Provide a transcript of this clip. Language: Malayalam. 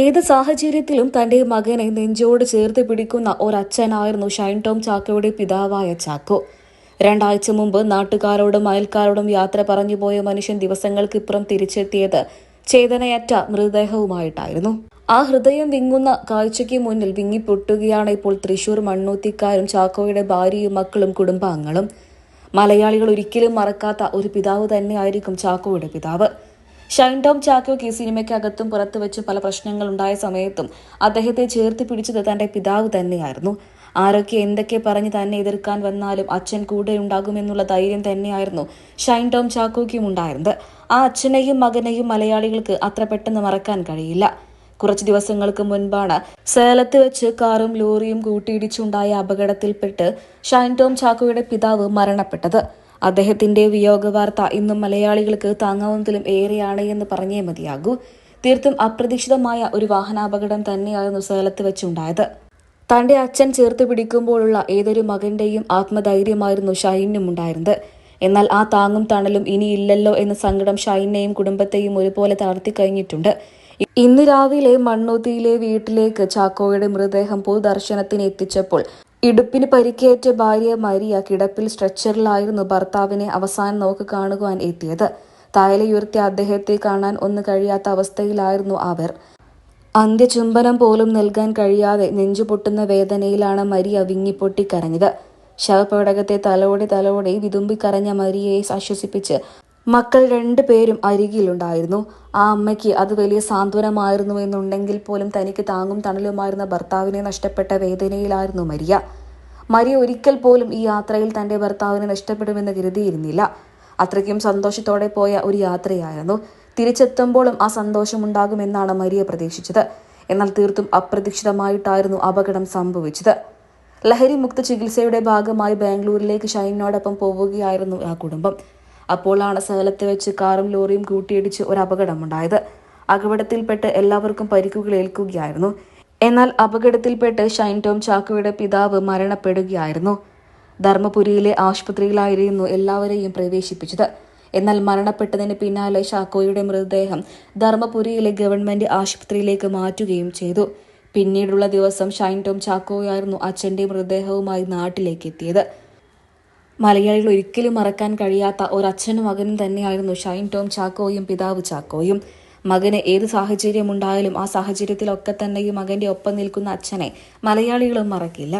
ഏത് സാഹചര്യത്തിലും തന്റെ മകനെ നെഞ്ചോട് ചേർത്ത് പിടിക്കുന്ന ഒരച്ഛനായിരുന്നു ഷൈൻ ടോം ചാക്കോയുടെ പിതാവായ ചാക്കോ. രണ്ടാഴ്ച മുമ്പ് നാട്ടുകാരോടും അയൽക്കാരോടും യാത്ര പറഞ്ഞു പോയ മനുഷ്യൻ ദിവസങ്ങൾക്കിപ്പുറം തിരിച്ചെത്തിയത് ചേതനയറ്റ മൃതദേഹവുമായിട്ടായിരുന്നു. ആ ഹൃദയം വിങ്ങുന്ന കാഴ്ചയ്ക്ക് മുന്നിൽ വിങ്ങിപ്പൊട്ടുകയാണ് ഇപ്പോൾ തൃശൂർ മണ്ണൂത്തിക്കാരും ചാക്കോയുടെ ഭാര്യയും മക്കളും കുടുംബാംഗങ്ങളും. മലയാളികൾ ഒരിക്കലും മറക്കാത്ത ഒരു പിതാവ് തന്നെയായിരിക്കും ചാക്കോയുടെ പിതാവ്. ഷൈൻ ടോം ചാക്കോയ്ക്ക് ഈ സിനിമയ്ക്കകത്തും പുറത്തു വെച്ച് പല പ്രശ്നങ്ങൾ ഉണ്ടായ സമയത്തും അദ്ദേഹത്തെ ചേർത്ത് പിടിച്ചത് തന്റെ പിതാവ് തന്നെയായിരുന്നു. ആരൊക്കെ എന്തൊക്കെ പറഞ്ഞ് തന്നെ എതിർക്കാൻ വന്നാലും അച്ഛൻ കൂടെ ഉണ്ടാകുമെന്നുള്ള ധൈര്യം തന്നെയായിരുന്നു ഷൈൻ ടോം ചാക്കോയ്ക്കും ഉണ്ടായിരുന്നത്. ആ അച്ഛനെയും മകനെയും മലയാളികൾക്ക് അത്ര പെട്ടെന്ന് മറക്കാൻ കഴിയില്ല. കുറച്ച് ദിവസങ്ങൾക്ക് മുൻപാണ് സേലത്ത് വെച്ച് കാറും ലോറിയും കൂട്ടിയിടിച്ചുണ്ടായ അപകടത്തിൽപ്പെട്ട് ഷൈൻ ടോം ചാക്കോയുടെ പിതാവ് മരണപ്പെട്ടത്. അദ്ദേഹത്തിന്റെ വിയോഗ വാർത്ത ഇന്നും മലയാളികൾക്ക് താങ്ങാവുന്നതിലും ഏറെയാണ് എന്ന് പറഞ്ഞേ മതിയാകൂ. തീർത്തും അപ്രതീക്ഷിതമായ ഒരു വാഹനാപകടം തന്നെയായിരുന്നു സേലത്ത് വെച്ചുണ്ടായത്. തന്റെ അച്ഛൻ ചേർത്ത് പിടിക്കുമ്പോഴുള്ള ഏതൊരു മകന്റെയും ആത്മധൈര്യമായിരുന്നു ഷൈനും ഉണ്ടായിരുന്നത്. എന്നാൽ ആ താങ്ങും തണലും ഇനിയില്ലല്ലോ എന്ന സങ്കടം ഷൈനെയും കുടുംബത്തെയും ഒരുപോലെ തളർത്തി കഴിഞ്ഞിട്ടുണ്ട്. ഇന്ന് രാവിലെ മണ്ണൂത്തിയിലെ വീട്ടിലേക്ക് ചാക്കോയുടെ മൃതദേഹം പൊതുദർശനത്തിന് എത്തിച്ചപ്പോൾ ഇടുപ്പിന് പരിക്കേറ്റ ഭാര്യ മരിയ കിടപ്പിൽ സ്ട്രെച്ചറിലായിരുന്നു ഭർത്താവിനെ അവസാനം നോക്ക് കാണുവാൻ എത്തിയത്. തായലയുയർത്തിയ അദ്ദേഹത്തെ കാണാൻ ഒന്ന് കഴിയാത്ത അവസ്ഥയിലായിരുന്നു അവർ. അന്ത്യചുംബനം പോലും നൽകാൻ കഴിയാതെ നെഞ്ചുപൊട്ടുന്ന വേദനയിലാണ് മരിയ വിങ്ങിപ്പൊട്ടിക്കരഞ്ഞത്. ശവപേടകത്തെ തലോടെ തലോടെ വിതുമ്പിക്കരഞ്ഞ മരിയയെ ആശ്വസിപ്പിച്ച് മക്കൾ രണ്ടു പേരും അരികിലുണ്ടായിരുന്നു. ആ അമ്മയ്ക്ക് അത് വലിയ സാന്ത്വനമായിരുന്നു എന്നുണ്ടെങ്കിൽ പോലും തനിക്ക് താങ്ങും തണലുമായിരുന്ന ഭർത്താവിനെ നഷ്ടപ്പെട്ട വേദനയിലായിരുന്നു മരിയ. മരിയ ഒരിക്കൽ പോലും ഈ യാത്രയിൽ തന്റെ ഭർത്താവിനെ നഷ്ടപ്പെടുമെന്ന് കരുതിയിരുന്നില്ല. അത്രയ്ക്കും സന്തോഷത്തോടെ പോയ ഒരു യാത്രയായിരുന്നു. തിരിച്ചെത്തുമ്പോഴും ആ സന്തോഷമുണ്ടാകുമെന്നാണ് മരിയ പ്രതീക്ഷിച്ചത്. എന്നാൽ തീർത്തും അപ്രതീക്ഷിതമായിട്ടായിരുന്നു അപകടം സംഭവിച്ചത്. ലഹരി മുക്ത ചികിത്സയുടെ ഭാഗമായി ബാംഗ്ലൂരിലേക്ക് ഷൈനോടൊപ്പം പോവുകയായിരുന്നു ആ കുടുംബം. അപ്പോഴാണ് സേലത്ത് വെച്ച് കാറും ലോറിയും കൂട്ടിയിടിച്ച് ഒരു അപകടമുണ്ടായത് അപകടത്തിൽപ്പെട്ട് എല്ലാവർക്കും പരിക്കുകൾ ഏൽക്കുകയായിരുന്നു. എന്നാൽ അപകടത്തിൽപ്പെട്ട് ഷൈൻ ടോം ചാക്കോയുടെ പിതാവ് മരണപ്പെടുകയായിരുന്നു. ധർമ്മപുരിയിലെ ആശുപത്രിയിലായിരുന്നു എല്ലാവരെയും പ്രവേശിപ്പിച്ചത്. എന്നാൽ മരണപ്പെട്ടതിന് പിന്നാലെ ഷാക്കോയുടെ മൃതദേഹം ധർമ്മപുരിയിലെ ഗവൺമെന്റ് ആശുപത്രിയിലേക്ക് മാറ്റുകയും ചെയ്തു. പിന്നീടുള്ള ദിവസം ഷൈൻ ടോം ചാക്കോയായിരുന്നു അച്ഛന്റെ മൃതദേഹവുമായി നാട്ടിലേക്ക് എത്തിയത് മലയാളികൾ ഒരിക്കലും മറക്കാൻ കഴിയാത്ത ഒരച്ഛനും മകനും തന്നെയായിരുന്നു ഷൈൻ ടോം ചാക്കോയും പിതാവ് ചാക്കോയും. മകന് ഏത് സാഹചര്യമുണ്ടായാലും ആ സാഹചര്യത്തിലൊക്കെ തന്നെയും മകന്റെ ഒപ്പം നിൽക്കുന്ന അച്ഛനെ മലയാളികളും മറക്കില്ല.